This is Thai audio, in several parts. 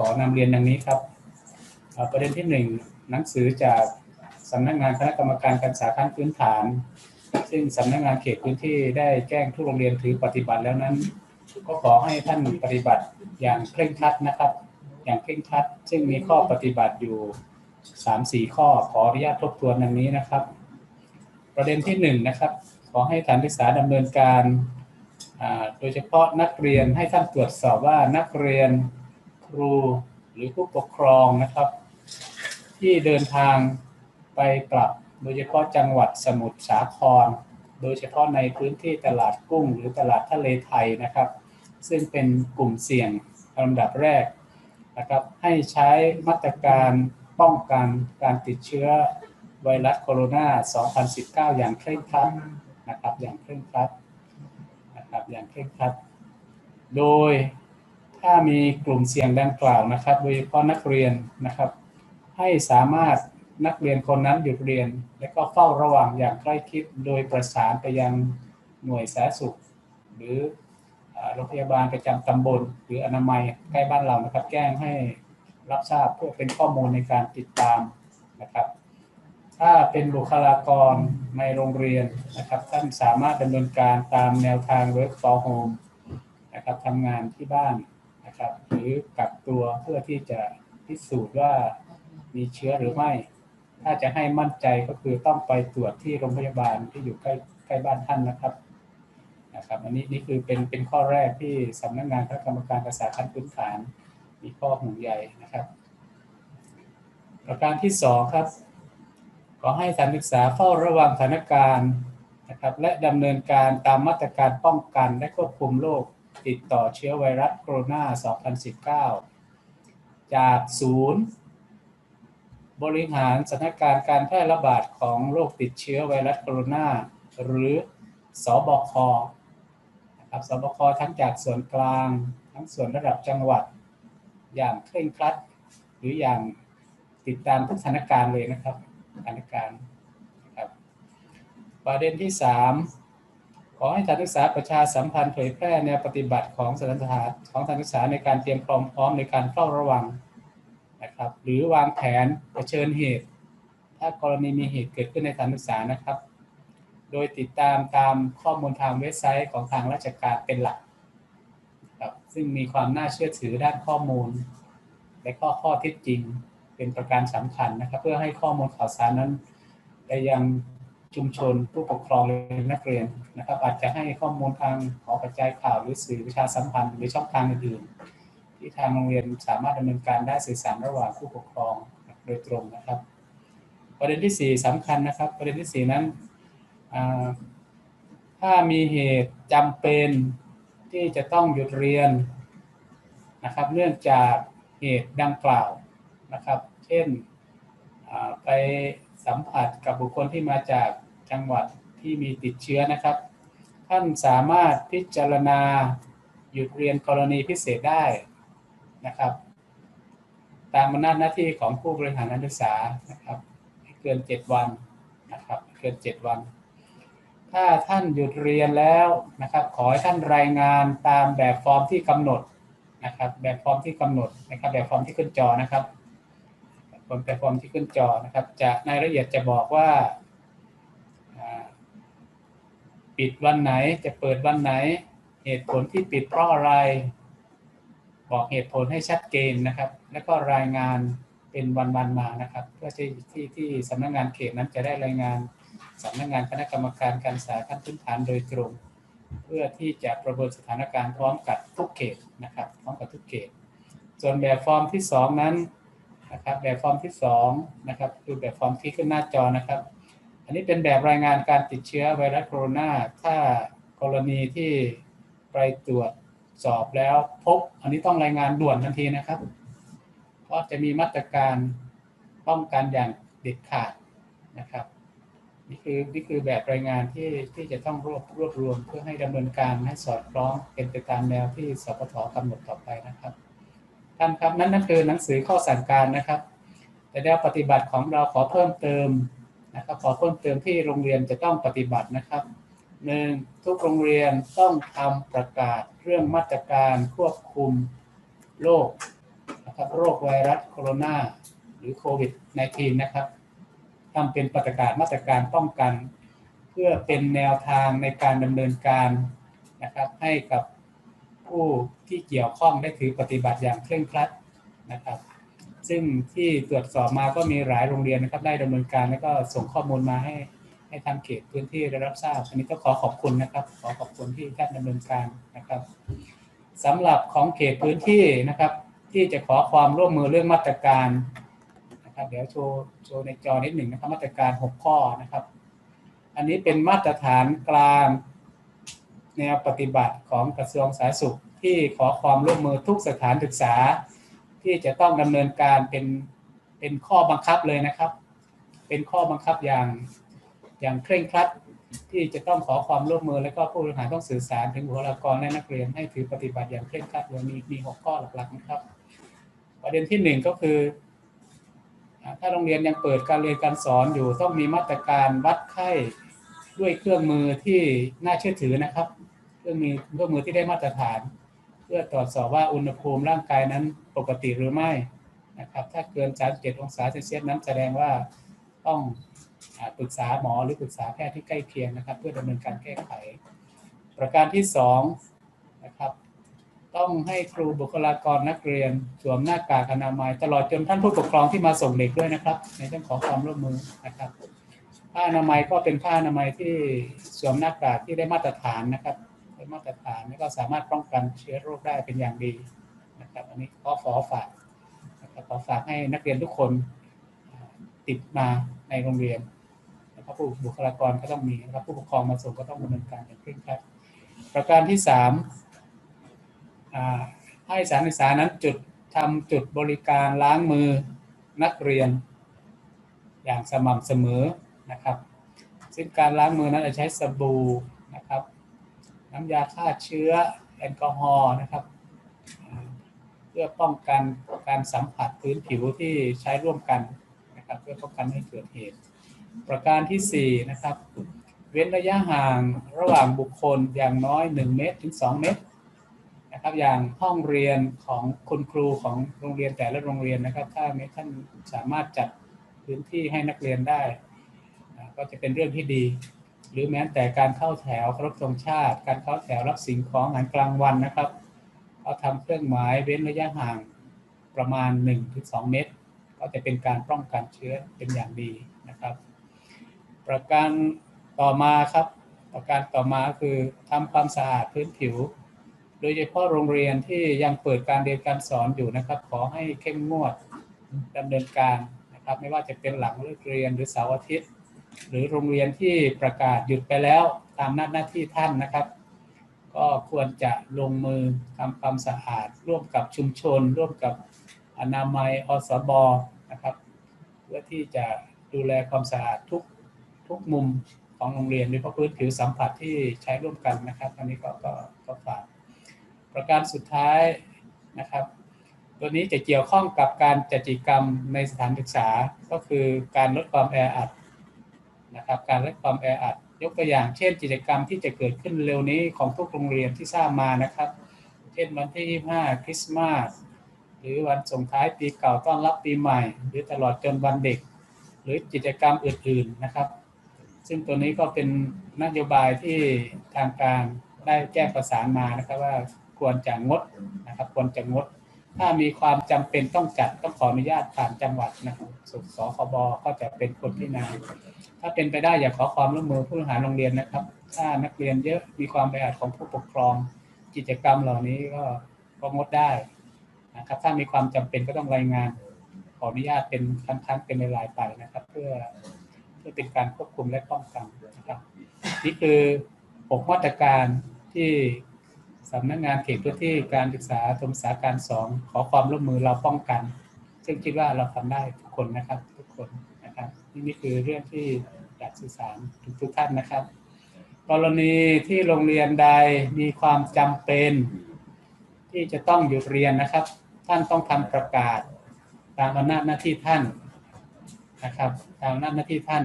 ขอนำเรียนดังนี้ครับ ประเด็นที่หนึ่งหนังสือจากสำนักงานคณะกรรมการการศึกษาขั้นพื้นฐาน ซึ่งสำนักงานเขตพื้นที่ได้แจ้งทุกโรงเรียนถือปฏิบัติแล้วนั้น ก็ขอให้ท่านปฏิบัติอย่างเคร่งครัดนะครับ อย่างเคร่งครัด ซึ่งมีข้อปฏิบัติอยู่สามสี่ข้อขออนุญาตทบทวนดังนี้นะครับ ประเด็นที่หนึ่งนะครับ ขอให้ฐานศึกษาดำเนินการ โดยเฉพาะนักเรียนให้ท่านตรวจสอบว่านักเรียน รู หรือผู้ปกครองนะครับ ที่เดินทางไปกลับโดยเฉพาะจังหวัดสมุทรสาคร โดยเฉพาะในพื้นที่ตลาดกุ้ง หรือตลาดทะเลไทยนะครับ ซึ่งเป็นกลุ่มเสี่ยงลำดับแรกนะครับให้ใช้มาตรการป้องกันการติดเชื้อไวรัสโคโรนา 2019 อย่างเคร่งครัดนะครับอย่างเคร่งครัดนะครับอย่างเคร่งครัด โดย ถ้ามีกลุ่มเสี่ยงดังกล่าวนะครับโดยเฉพาะนักเรียนนะครับ ให้สามารถนักเรียนคนนั้นหยุดเรียน และก็เฝ้าระวังอย่างใกล้ชิดโดยประสานไปยังหน่วยสาธารณสุข หรือโรงพยาบาลประจำตำบล หรืออนามัยใกล้บ้านเรานะครับ แจ้งให้รับทราบเพื่อเป็นข้อมูลในการติดตามนะครับ ถ้าเป็นบุคลากรในโรงเรียนนะครับ ท่านสามารถดำเนินการตามแนวทาง work from home นะครับทำงานที่บ้าน นะครับ หรือกักตัวเพื่อที่จะพิสูจน์ว่ามีเชื้อหรือไม่ ถ้าจะให้มั่นใจก็คือต้องไปตรวจที่โรงพยาบาลที่อยู่ใกล้ใกล้บ้านท่านนะครับนะครับ อันนี้นี่คือเป็นเป็นข้อแรกที่สำนักงานคณะกรรมการศึกษาขั้นพื้นฐาน มีข้อห่วงใยนะครับ ประการที่สองครับ ขอให้สถานศึกษาเฝ้าระวังสถานการณ์นะครับและดำเนินการตามมาตรการป้องกันและควบคุมโรค ติดต่อเชื้อไวรัสโคโรนา 2019 จากศูนย์ บริหารสถานการณ์การแพร่ระบาดของโรคติดเชื้อไวรัสโคโรนา หรือสบคนะครับสบคทั้งจากส่วนกลาง ทั้งส่วนระดับจังหวัด อย่างเคร่งครัด หรืออย่างติดตามทุกสถานการณ์เลยนะครับสถานการณ์นะครับประเด็นที่ 3 ขอให้สานศึกษาประชาสัมพันธ์เผยแพร่แนวปฏิบัติของสถานศึกษาของสถานศึกษาในการเตรียมความพร้อมในการเฝ้าระวังนะครับ หรือวางแผนเผชิญเหตุ ถ้ากรณีมีเหตุเกิดขึ้นในสถานศึกษานะครับ โดยติดตามตามข้อมูลทางเว็บไซต์ของทางราชการเป็นหลักครับซึ่งมีความน่าเชื่อถือด้านข้อมูล และก็ข้อเท็จจริงเป็นประการสำคัญนะครับ เพื่อให้ข้อมูลข่าวสารนั้นไปยัง ชุมชนผู้ปกครองและนักเรียนนะครับ อาจจะให้ข้อมูลทางหอกระจายข่าวหรือสื่อประชาสัมพันธ์หรือช่องทางอื่นๆที่ทางโรงเรียนสามารถดำเนินการได้สื่อสารระหว่างผู้ปกครองโดยตรงนะครับ ประเด็นที่ 4สำคัญนะครับ ประเด็นที่ 4 นั้นถ้ามีเหตุจำเป็นที่จะต้องหยุดเรียนนะครับ เนื่องจากเหตุดังกล่าวนะครับ เช่นไปสัมผัสกับบุคคลที่มาจาก จังหวัดที่มีติดเชื้อนะครับ ท่านสามารถพิจารณาหยุดเรียนกรณีพิเศษได้นะครับ ตามอำนาจหน้าที่ของผู้บริหารนักศึกษานะครับเกิน 7 วันนะครับเกิน 7 วัน ถ้าท่านหยุดเรียนแล้วนะครับ ขอให้ท่านรายงานตามแบบฟอร์มที่กำหนดนะครับ แบบฟอร์มที่กำหนดนะครับ แบบฟอร์มที่ขึ้นจอนะครับแบบฟอร์มที่ขึ้นจอนะครับ จะในรายละเอียดจะบอกว่า ปิดวันไหนจะเปิดวันไหน เหตุผลที่ปิดเพราะอะไร บอกเหตุผลให้ชัดเจนนะครับ แล้วก็รายงานเป็นวันๆมานะครับ เพื่อที่ที่ที่สำนักงานเขตนั้นจะได้รายงานสำนักงานคณะกรรมการการศึกษาขั้นพื้นฐานโดยตรง เพื่อที่จะประเมินสถานการณ์พร้อมกับทุกเขตนะครับพร้อมกับทุกเขต ส่วนแบบฟอร์มที่สองนั้นนะครับแบบฟอร์มที่สองนะครับคือแบบฟอร์มที่ขึ้นหน้าจอนะครับ อันนี้เป็นแบบรายงานการติดเชื้อไวรัสโคโรนาถ้ากรณีที่ไปตรวจสอบแล้วพบ อันนี้ต้องรายงานด่วนทันทีนะครับ เพราะจะมีมาตรการป้องกันอย่างเด็ดขาดนะครับนี่คือนี่คือแบบรายงานที่ที่จะต้องรวบรวบรวมเพื่อให้ดำเนินการให้สอดคล้องเป็นไปตามแนวที่สปทกำหนดต่อไปนะครับท่านครับนั่นนั่นคือหนังสือข้อสั่งการนะครับ แต่แนวปฏิบัติของเราขอเพิ่มเติม นะครับขอเพิ่มเติมที่โรงเรียนจะต้องปฏิบัตินะครับหนึ่งทุกโรงเรียนต้องทำประกาศเรื่องมาตรการควบคุมโรคนะครับโรคไวรัสโคโรนาหรือโควิด -19 นะครับทำเป็นประกาศมาตรการป้องกัน เพื่อเป็นแนวทางในการดำเนินการนะครับให้กับผู้ที่เกี่ยวข้องได้ถือปฏิบัติอย่างเคร่งครัดนะครับ ซึ่งที่ตรวจสอบมาก็มีหลายโรงเรียนนะครับได้ดำเนินการแล้วก็ส่งข้อมูลมาให้ให้ทางเขตพื้นที่ได้รับทราบอันนี้ก็ขอขอบคุณนะครับ ขอขอบคุณที่ท่านดำเนินการนะครับสำหรับของเขตพื้นที่นะครับ ที่จะขอความร่วมมือเรื่องมาตรการนะครับ เดี๋ยวโชว์โชว์ในจอนิดหนึ่งนะครับ มาตรการ 6 ข้อนะครับ อันนี้เป็นมาตรฐานกลางแนวปฏิบัติของกระทรวงสาธารณสุขที่ขอความร่วมมือทุกสถานศึกษา ที่จะต้องดำเนินการเป็นเป็นข้อบังคับเลยนะครับ เป็นข้อบังคับอย่างอย่างเคร่งครัดที่จะต้องขอความร่วมมือและก็ผู้บริหารต้องสื่อสารถึงบุคลากรและนักเรียนให้ถือปฏิบัติอย่างเคร่งครัดโดยมีมีหกข้อหลักๆนะครับ ประเด็นที่หนึ่งก็คือ ถ้าโรงเรียนยังเปิดการเรียนการสอนอยู่ต้องมีมาตรการวัดไข้ด้วยเครื่องมือที่น่าเชื่อถือนะครับ เครื่องมือเครื่องมือที่ได้มาตรฐาน เพื่อตรวจสอบว่าอุณหภูมิร่างกายนั้น ปกติหรือไม่นะครับ ถ้าเกิน 37 องศาเซลเซียสนั้นแสดงว่าต้องปรึกษาหมอหรือปรึกษาแพทย์ที่ใกล้เคียงนะครับ เพื่อดำเนินการแก้ไข ประการที่สองนะครับ ต้องให้ครูบุคลากรนักเรียนสวมหน้ากากอนามัย ตลอดจนท่านผู้ปกครองที่มาส่งเด็กด้วยนะครับ ในเรื่องของความร่วมมือนะครับผ้าอนามัยก็เป็นผ้าอนามัยที่สวมหน้ากากที่ได้มาตรฐานนะครับได้มาตรฐานแล้วก็สามารถป้องกันเชื้อโรคได้เป็นอย่างดี นะครับอันนี้ก็ขอฝากนะครับขอฝากให้นักเรียนทุกคนติดมาในโรงเรียนนะครับผู้บุคลากรก็ต้องมีนะครับผู้ปกครองมาส่งก็ต้องดำเนินการอย่างเคร่งครัดประการที่สามให้สานศึกษานั้นจุดทำจุดบริการล้างมือนักเรียนอย่างสม่ำเสมอนะครับ ซึ่งการล้างมือนั้นจะใช้สบู่นะครับ น้ำยาฆ่าเชื้อแอลกอฮอล์นะครับ พื่อป้องกันการสัมผัสพื้นผิวที่ใช้ร่วมกันนะครับเพื่อป้องกันไม่เกิดเหตุ ประการที่สี่นะครับเว้นระยะห่างระหว่างบุคคลอย่างน้อย 1 เมตรถึง 2 เมตรนะครับอย่างห้องเรียนของคุณครูของโรงเรียนแต่ละโรงเรียนนะครับถ้าไม่ท่านสามารถจัดพื้นที่ให้นักเรียนได้ ก็จะเป็นเรื่องที่ดี หรือแม้แต่การเข้าแถวคารพธงชาติ การเข้าแถวรับสิ่งของอาหารกลางวันนะครับ เขาทำเครื่องหมายเว้นระยะห่างประมาณ 1-2 เมตร ก็จะเป็นการป้องกันเชื้อเป็นอย่างดีนะครับ ประการต่อมาครับ ประการต่อมาคือทำความสะอาดพื้นผิว โดยเฉพาะโรงเรียนที่ยังเปิดการเรียนการสอนอยู่นะครับ ขอให้เข้มงวดดำเนินการนะครับ ไม่ว่าจะเป็นหลังเลิกเรียนหรือเสาร์อาทิตย์ หรือโรงเรียนที่ประกาศหยุดไปแล้วตามหน้าหน้าที่ท่านนะครับ ก็ควรจะลงมือทำความสะอาด ร่วมกับชุมชน ร่วมกับอนามัยอสบนะครับ เพื่อที่จะดูแลความสะอาดทุกทุกมุมของโรงเรียนโดยเฉพาะพื้นผิวสัมผัสที่ใช้ร่วมกันนะครับ อันนี้ก็ก็ก็ฝากประการสุดท้ายนะครับ ตัวนี้จะเกี่ยวข้องกับการจัดกิจกรรมในสถานศึกษาก็คือการลดความแออัดนะครับ การลดความแออัด ยกตัวอย่างเช่นกิจกรรมที่จะเกิดขึ้นเร็วนี้ของทุกโรงเรียนที่ทราบมานะครับ เช่นวันที่ 25 คริสต์มาส หรือวันส่งท้ายปีเก่าต้อนรับปีใหม่ หรือตลอดจนวันเด็ก หรือกิจกรรมอื่นๆนะครับ ซึ่งตัวนี้ก็เป็นนโยบายที่ทางการได้แจ้งประสานมานะครับว่าควรจะงดนะครับควรจะงด ถ้ามีความจำเป็นต้องจัดต้องขออนุญาตผ่านจังหวัดนะครับสุสคบก็จะเป็นคนพิจารณาถ้าเป็นไปได้อยากขอความร่วมมือผู้บริหารโรงเรียนนะครับ ถ้านักเรียนเยอะมีความแออัดของผู้ปกครอง กิจกรรมเหล่านี้ก็ก็งดได้นะครับ ถ้ามีความจำเป็นก็ต้องรายงาน ขออนุญาตเป็นครั้งๆเป็นรายไปนะครับ เพื่อเพื่อเป็นการควบคุมและป้องกันนะครับ นี่คือ 6 มาตรการที่ สำนักงานเขตพื้นที่การศึกษาสมศึกษาการสองขอความร่วมมือเราป้องกัน ซึ่งคิดว่าเราทำได้ทุกคนนะครับ ทุกคนนะครับนี่คือเรื่องที่อยากสื่อสารถึงทุกท่านนะครับ กรณีที่โรงเรียนใดมีความจำเป็น ที่จะต้องหยุดเรียนนะครับ ท่านต้องทำประกาศ ตามอำนาจหน้าที่ท่านนะครับ ตามอำนาจหน้าที่ท่าน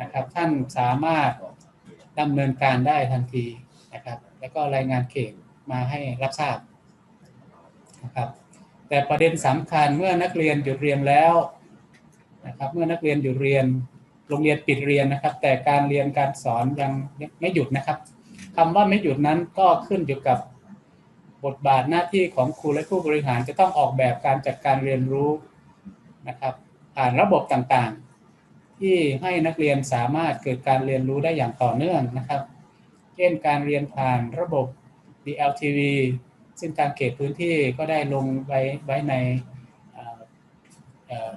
นะครับ ท่านสามารถดำเนินการได้ทันทีนะครับ แล้วก็รายงานเขตมาให้รับทราบนะครับแต่ประเด็นสำคัญเมื่อนักเรียนหยุดเรียนแล้วนะครับเมื่อนักเรียนหยุดเรียนโรงเรียนปิดเรียนนะครับ แต่การเรียนการสอนยังไม่หยุดนะครับคำว่าไม่หยุดนั้นก็ขึ้นอยู่กับบทบาทหน้าที่ของครูและผู้บริหารจะต้องออกแบบการจัดการเรียนรู้นะครับผ่านระบบต่างๆ ที่ให้นักเรียนสามารถเกิดการเรียนรู้ได้อย่างต่อเนื่องนะครับ เช่นการเรียนผ่านระบบ DLTV ซึ่งทางเขตพื้นที่ก็ได้ลงไว้ไว้ใน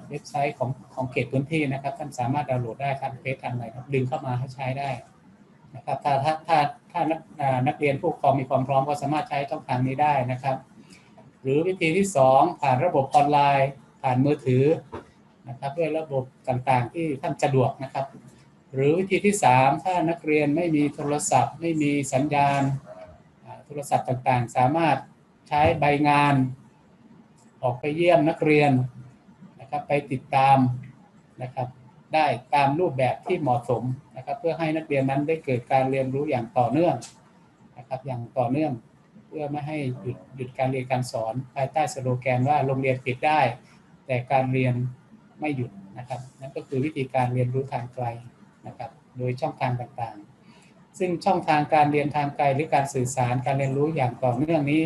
เว็บไซต์ของของเขตพื้นที่นะครับ ท่านสามารถดาวน์โหลดได้ทางเฟซทางอะไรครับดึงเข้ามาให้ใช้ได้นะครับถ้าถ้าถ้าถ้านักอ่านักเรียนผู้ปกครองมีความพร้อมก็สามารถใช้ช่องทางนี้ได้นะครับ หรือวิธีที่ 2 ผ่านระบบออนไลน์ ผ่านมือถือนะครับด้วยระบบต่างๆที่ท่านสะดวกนะครับ หรือวิธีที่ 3 ถ้านักเรียนไม่มีโทรศัพท์ ไม่มีสัญญาณโทรศัพท์ต่างๆ สามารถใช้ใบงาน ออกไปเยี่ยมนักเรียนนะครับไปติดตามนะครับได้ตามรูปแบบที่เหมาะสมนะครับเพื่อให้นักเรียนนั้นได้เกิดการเรียนรู้อย่างต่อเนื่องนะครับอย่างต่อเนื่องเพื่อไม่ให้หยุดหยุดการเรียนการสอน ภายใต้สโลแกนว่าโรงเรียนปิดได้ แต่การเรียนไม่หยุดนะครับนั่นก็คือวิธีการเรียนรู้ทางไกล นะครับโดยช่องทางต่างๆ ซึ่งช่องทางการเรียนทางไกลหรือการสื่อสารการเรียนรู้อย่างต่อเนื่องนี้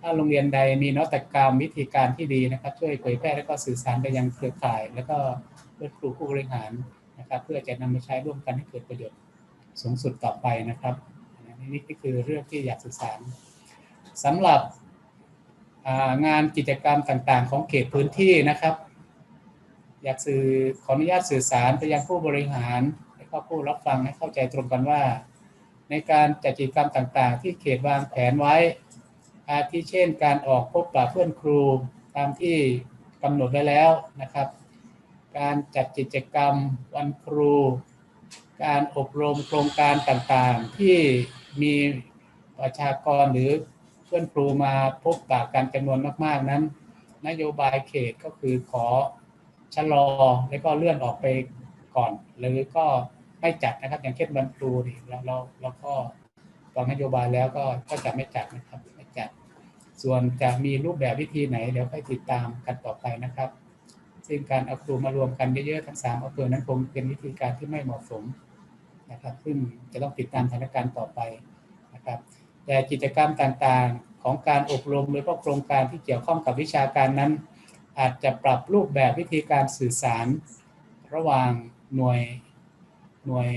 ถ้าโรงเรียนใดมีนวัตกรรมวิธีการที่ดีนะครับ ช่วยเผยแพร่และก็สื่อสารไปยังเครือข่าย แล้วก็เพื่อครูผู้บริหารนะครับ เพื่อจะนำมาใช้ร่วมกันให้เกิดประโยชน์สูงสุดต่อไปนะครับอันนี้นี่คือเรื่องที่อยากสื่อสารสำหรับงานกิจกรรมต่างๆ ของเขตพื้นที่นะครับ อยากสื่อขออนุญาตสื่อสารไปยังผู้บริหาร ก็ผู้รับฟังให้เข้าใจตรงกันว่า ในการจัดกิจกรรมต่างๆ ที่เขตวางแผนไว้ อาทิเช่น การออกพบปะเพื่อนครูตามที่กำหนดไว้แล้วนะครับ การจัดกิจกรรมวันครู การอบรมโครงการต่างๆ ที่มีประชากรหรือเพื่อนครูมาพบปะกันจำนวนมากๆนั้น นโยบายเขตก็คือขอชะลอ แล้วก็เลื่อนออกไปก่อน หรือก็ ไม่จัดนะครับ อย่างเช่นวันครูนี่เราเราเราก็วางนโยบายแล้วก็ก็จะไม่จัดนะครับไม่จัด ส่วนจะมีรูปแบบวิธีไหนเดี๋ยวค่อยติดตามกันต่อไปนะครับ ซึ่งการเอาครูมารวมกันเยอะๆทั้งสามอำเภอนั้นคงเป็นวิธีการที่ไม่เหมาะสมนะครับ ซึ่งจะต้องติดตามสถานการณ์ต่อไปนะครับแต่กิจกรรมต่างๆของการอบรมหรือก็โครงการที่เกี่ยวข้องกับวิชาการนั้น อาจจะปรับรูปแบบวิธีการสื่อสาร ระหว่างหน่วย หน่วย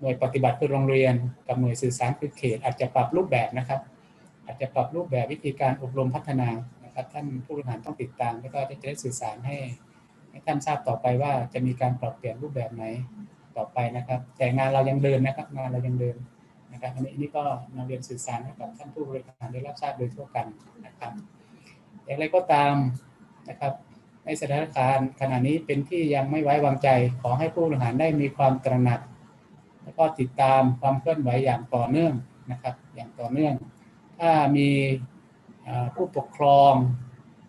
หน่วยปฏิบัติคือโรงเรียน กับหน่วยสื่อสารคือเขต อาจจะปรับรูปแบบนะครับ อาจจะปรับรูปแบบวิธีการอบรมพัฒนานะครับ ท่านผู้บริหารต้องติดตาม แล้วก็จะได้สื่อสารให้ให้ท่านทราบต่อไปว่าจะมีการปรับเปลี่ยนรูปแบบไหนต่อไปนะครับ แต่งานเรายังเดินนะครับ งานเรายังเดินนะครับอันนี้อันนี้ก็นำเรียนสื่อสารให้กับท่านผู้บริหารได้รับทราบโดยทั่วกันนะครับ อย่างไรก็ตามนะครับ ในสถานการณ์ขณะนี้เป็นที่ยังไม่ไว้วางใจ ขอให้ผู้บริหารได้มีความตระหนัก แล้วก็ติดตามความเคลื่อนไหวอย่างต่อเนื่องนะครับ อย่างต่อเนื่อง ถ้ามีผู้ปกครอง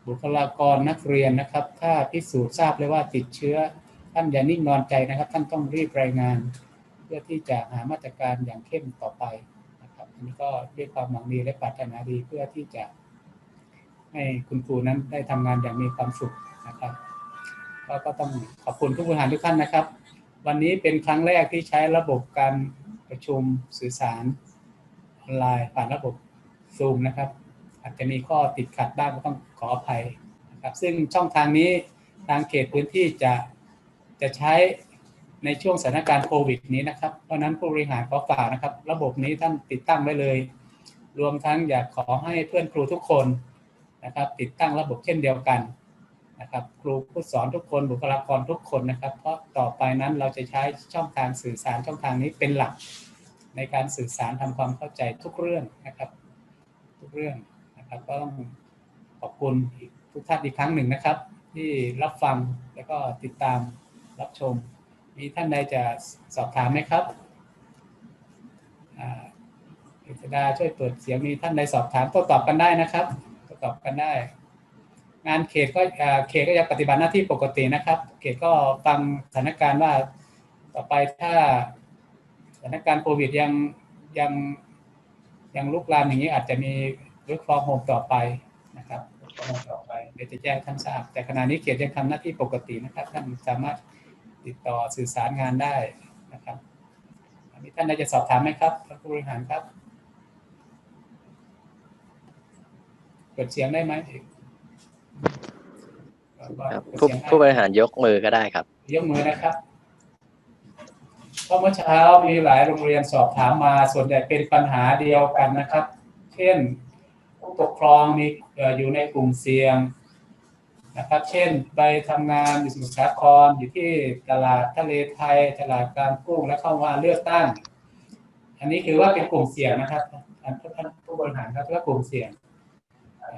บุคลากรนักเรียนนะครับ ถ้าพิสูจน์ทราบเลยว่าติดเชื้อ ท่านอย่านิ่งนอนใจนะครับ ท่านต้องรีบรายงาน เพื่อที่จะหามาตรการอย่างเข้มต่อไปนะครับอันนี้ก็ด้วยความหวังดีและปรารถนาดีเพื่อที่จะให้คุณครูนั้นได้ทำงานอย่างมีความสุข นะครับก็ก็ต้องขอบคุณผู้บริหารทุกท่านนะครับ วันนี้เป็นครั้งแรกที่ใช้ระบบการประชุมสื่อสารออนไลน์ผ่านระบบซูมนะครับ อาจจะมีข้อติดขัดบ้างก็ต้องขออภัยนะครับซึ่งช่องทางนี้ทางเขตพื้นที่จะจะใช้ในช่วงสถานการณ์โควิดนี้นะครับ เพราะนั้นผู้บริหารขอฝากนะครับ ระบบนี้ท่านติดตั้งไว้เลย รวมทั้งอยากขอให้เพื่อนครูทุกคนนะครับ ติดตั้งระบบเช่นเดียวกัน นะครับครูผู้สอนทุกคนบุคลากรทุกคนนะครับ เพราะต่อไปนั้นเราจะใช้ช่องทางสื่อสารช่องทางนี้เป็นหลัก ในการสื่อสารทำความเข้าใจทุกเรื่องนะครับ ทุกเรื่องนะครับก็ต้องขอบคุณทุกท่านอีกครั้งหนึ่งนะครับ ที่รับฟังแล้วก็ติดตามรับชม มีท่านใดจะสอบถามไหมครับอ่าเอกษดาช่วยเปิดเสียงมีท่านใดสอบถามโต้ตอบกันได้นะครับโต้ตอบกันได้ งานเขตก็เขตก็ยังปฏิบัติหน้าที่ปกตินะครับ เขตก็ฟังสถานการณ์ว่าต่อไปถ้าสถานการณ์โควิดยังยังยังลุกลามอย่างนี้อาจจะมี work from home ต่อไปนะครับ work from home ต่อไปเดี๋ยวจะแจ้งท่านทราบ แต่ขณะนี้เขตยังทำหน้าที่ปกตินะครับ ท่านสามารถติดต่อสื่อสารงานได้นะครับอันนี้ท่านได้จะสอบถามไหมครับท่านผู้บริหารครับเปิดเสียงได้ไหม ครับเปิดผู้เสียงได้ผู้บริหารยกมือก็ได้ครับ ยกมือนะครับเพราะเมื่อเช้ามีหลายโรงเรียนสอบถามมาส่วนใหญ่เป็นปัญหาเดียวกันนะครับ เช่นผู้ปกครองมีเอ่ออยู่ในกลุ่มเสี่ยงนะครับ เช่นไปทำงานอยู่สมุทรสาครอยู่ที่ตลาดทะเลไทยตลาดกลางกุ้งและเข้ามาเลือกตั้ง อันนี้คือว่าเป็นกลุ่มเสี่ยงนะครับท่านท่านผู้บริหารครับว่ากลุ่มเสี่ยง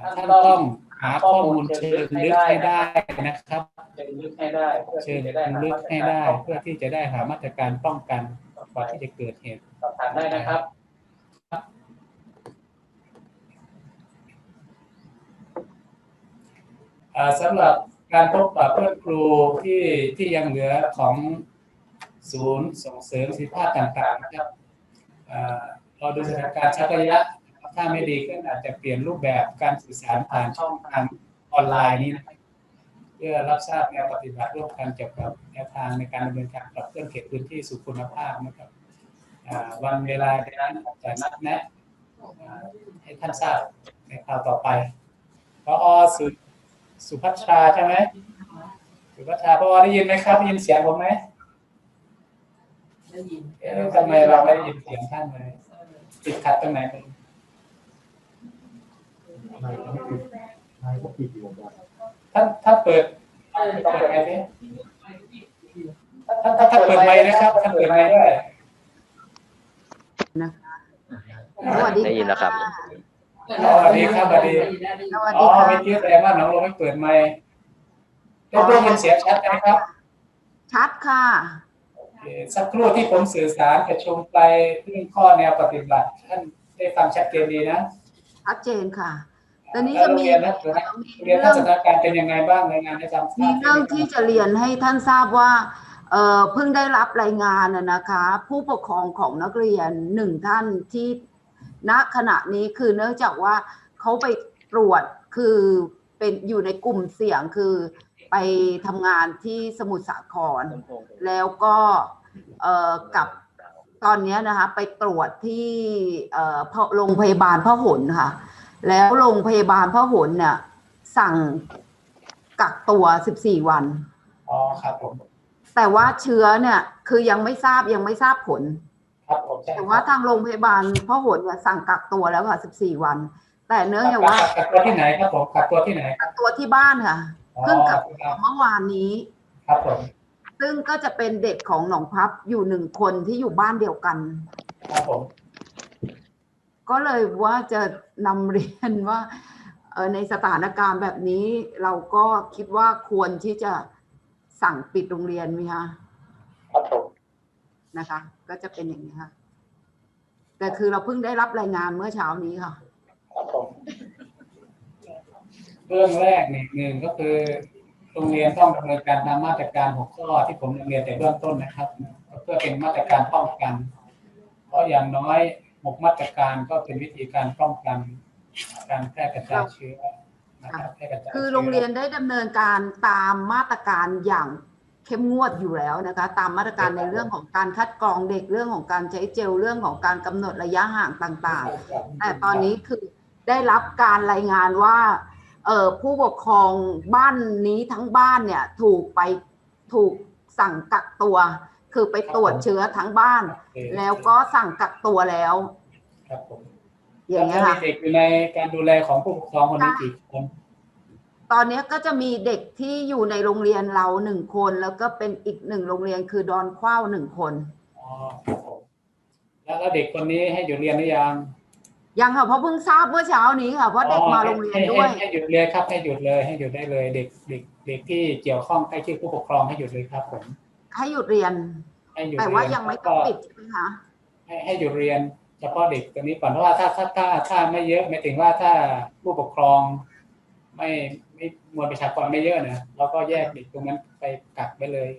ท่านต้อง หาข้อมูลเชิงลึกให้ได้นะครับ เชิงลึกให้ได้เพื่อเชิที่ญจะได้หาลึกมาตรให้การได้ป้องเพื่อที่จะได้หามาตรการป้องกันก่อนที่จะเกิดเหตุสอบถามได้นะครับอ่าสำหรับการพบปะเพื่อนครูที่ที่ยังเหลือของศูนย์ส่งเสริมสิทธิภาพต่างๆนะครับอ่าเราดูสถานการณ์ชักระยะนะครับ ถ้าไม่ดีขึ้นอาจจะเปลี่ยนรูปแบบการสื่อสารผ่านช่องทางออนไลน์นี้นะครับเพื่อรับทราบแนวปฏิบัติร่วมกันเกี่ยวกับแนวทางในการดำเนินการปรับเคลื่อนเขตพื้นที่สู่คุณภาพนะครับอ่าวันเวลาในนั้นจะนัดแนะอ่าให้ท่านทราบในคราวต่อไปพอสุสุพัชชาใช่ไหมสุพัชชาพอได้ยินไหมครับได้ยินเสียงผมไหมได้ยินเอ๊ะทำไมเราไม่ได้ยินเสียงท่านเลยติดขัดตรงไหน เลยนายก็ไม่ปิดนายก็ปิดอยู่แบบท่านถ้าเปิดต้องเปิดไมค์ดิถ้าถ้าถ้าเปิดไมค์นะครับท่านเปิดไมค์ด้วยสวัสดีได้ยินแล้วครับอ๋อสวัสดีครับสวัสดีสวัสอ๋ดีอค่ะเมื่อกี้แสดงว่าน้องโรไม่เปิดไมค์ได้ได้ยินเสียงชัดไหมครับ ชัดค่ะโอเคสักครู่ที่ผมสื่อสารประชุมไปเรื่องข้อแนวปฏิบัติท่านได้ฟังชัดเจนดีนะ ชัดเจนค่ะ ตอนนี้แล้วจะโรงมีเรียนนะเรียนท่านสถานการณ์เป็นยังไงบ้างรายงานให้ทราบมีเรื่องที่จะเรียนให้ท่านทราบว่าเอ่อเพิ่งได้รับรายงานนะนะคะ ผู้ปกครองของนักเรียนหนึ่งท่านที่ณขณะนี้คือเนื่องจากว่าเขาไปตรวจคือเป็นอยู่ในกลุ่มเสี่ยงคือไปทำงานที่สมุทรสาคร แล้วก็เอ่อกับตอนเนี้ยนะคะไปตรวจที่เอ่อพโรงพยาบาลพหลค่ะ แล้วโรงพยาบาลพหลเนี่ยสั่งกักตัว 14 วัน อ๋อครับผม แต่ว่าเชื้อเนี่ยคือยังไม่ทราบยังไม่ทราบผล ครับผมใช่แต่ว่าทางโรงพยาบาลพหลเนี่ยสั่งกักตัวแล้วค่ะ 14 วัน แต่เนื่องจากว่ากักตัวที่ไหนครับผมกักตัวที่ไหนกักตัวที่บ้านค่ะอ๋อเพิ่งกักคตัวรับเมื่อวานนี้ ครับผม ซึ่งก็จะเป็นเด็กของหนองพับอยู่หนึ่งคนที่อยู่บ้านเดียวกัน ครับผม ก็เลยว่าจะนำเรียนว่าเอ่อในสถานการณ์แบบนี้เราก็คิดว่าควรที่จะสั่งปิดโรงเรียนไหมคะครับผมนะคะ ก็จะเป็นอย่างนี้ค่ะ แต่คือเราเพิ่งได้รับรายงานเมื่อเช้านี้ค่ะครับผมเรื่องแรกนี่หนึ่งก็คือโรงเรียนต้องดำเนินการตามมาตรการหกข้อที่ผมเรียนแต่เบื้องต้นนะครับ เพื่อเป็นมาตรการป้องกัน เพราะอย่างน้อย หกมาตรการก็เป็นวิธีการป้องกันการแพร่กระจายเชื้อนะครับแพร่กระจายคือชื้โรงเรียนได้ดำเนินการตามมาตรการอย่างเข้มงวดอยู่แล้วนะคะ ตามมาตรการในเรื่องของการคัดกรองเด็กเรื่องของการใช้เจลเรื่องของการกำหนดระยะห่างต่างๆ แต่ตอนนี้คือได้รับการรายงานว่าเอ่อผู้ปกครองบ้านนี้ทั้งบ้านเนี่ยถูกไปถูกสั่งกักตัว คือไปตรวจเชื้อทั้งบ้าน แล้วก็สั่งกักตัวแล้ว ครับผมอย่างเงี้ยแล้วค่ะมีเด็กอยู่ในการดูแลของผู้ปกครองคนนี้กี่คนตอนนี้ก็จะมีเด็กที่อยู่ในโรงเรียนเราหนึ่งคน แล้วก็เป็นอีกหนึ่งโรงเรียนคือดอนขว้าวหนึ่งคนอ๋อครับผมแล้วแล้วเด็กคนนี้ให้หยุดเรียนหรือยังยังค่ะเพราะเพิ่งทราบเมื่อเช้านี้ค่ะเพราะเด็กมาโรงเรียนด้วยให้ให้ให้หยุดเลยครับให้หยุดเลยให้หยุดได้เลย เด็กเด็กเด็กที่เกี่ยวข้องใกล้ชิดผู้ปกครองให้หยุดเลยครับผม ให้หยุดเรียน ให้หยุดแต่เรีว่ายยังไม่ต้องปิดใช่ไหมคะให้ให้หยุดเรียน เฉพาะเด็กตัวนี้ก่อนเพราะว่าถ้าถ้าถ้าถ้าไม่เยอะไม่ถึงว่าถ้าผู้ปกครอง ไม่ไม่มวลประชากรไม่เยอะนะเราก็แยกเด็กตรงนั้นไปกักไปเลย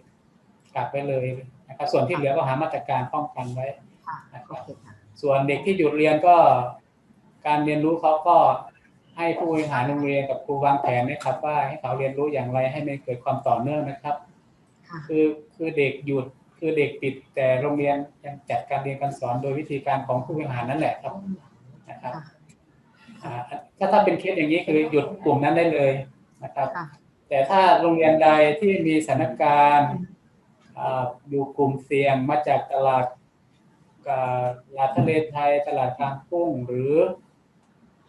กักไปเลยนะครับส่วนที่เหลือก็หามาตรการป้องกันไว้ ค่ะนะคโอรับเคค่ะส่วนเด็กที่หยุดเรียนก็ การเรียนรู้เขาก็ให้ผู้บริหารโรงเรียนกับครูวางแผนนะครับว่าให้เขาเรียนรู้อย่างไรให้มันเกิดความต่อเนื่องนะครับ ค่ะคือคือเด็กหยุดคือเด็กปิดแต่โรงเรียนยังจัดการเรียนการสอนโดยวิธีการของผู้บริหารนั่นแหละครับนะครับค่ะอ่าถ้าถ้าเป็นเคสอย่างนี้คือหยุดกลุ่มนั้นได้เลยนะครับค่ะแต่ถ้าโรงเรียนใดที่มีสถานการณ์อ่าอยู่กลุ่มเสี่ยงมาจากตลาดอ่าตลาดทะเลไทยตลาดกลางกุ้งหรือ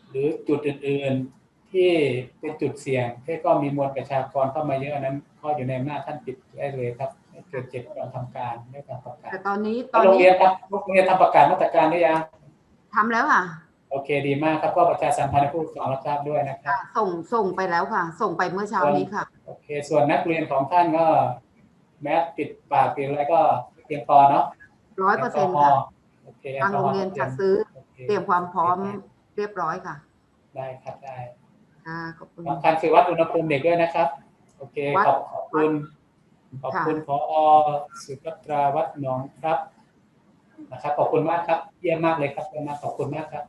หรือจุดอื่น ๆที่เป็นจุดเสี่ยงที่ก็มีมวลประชากรเข้ามาเยอะอันนั้น ก็อยู่ในอำนาจท่านปิดได้เลยครับให้เกิดเจ็ดก่อนทำการด้วยการประกาศแต่ตอนนี้ตแล้อวนโรงนี้เรียนครับโรงเรียนทำประกาศมาตรการหรือยังทำแล้วค่ะโอเคดีมากครับก็ประชาสัมพันธ์ให้ผู้ปกครองรับทราบด้วยนะครับ ค่ะ ส่งส่งไปแล้วค่ะ ส่งไปเมื่อเช้านี้ค่ะ โอเค ส่วนนักเรียนของท่านก็ แม้ปิดปากปิดอะไรก็เพียงพอเนาะร้อยเปอร์เซ็นต์แลกค่ะฮล์โอเคทางโรงเรียนจัดซื้อ โอคเตรียมความพร้อมเรียบร้อยค่ะได้ครับได้ค่ะขอบคุณ สำคัญคือวัดอุณหภูมิเด็กด้วยนะครับ โอเควัดขอบขอบคุณ ขอบคุณพอสุภัตราวัดหนองครับ นะครับ ขอบคุณมากครับ เยี่ยมมากเลยครับเยี่ยมมากขอบคุณมากครับ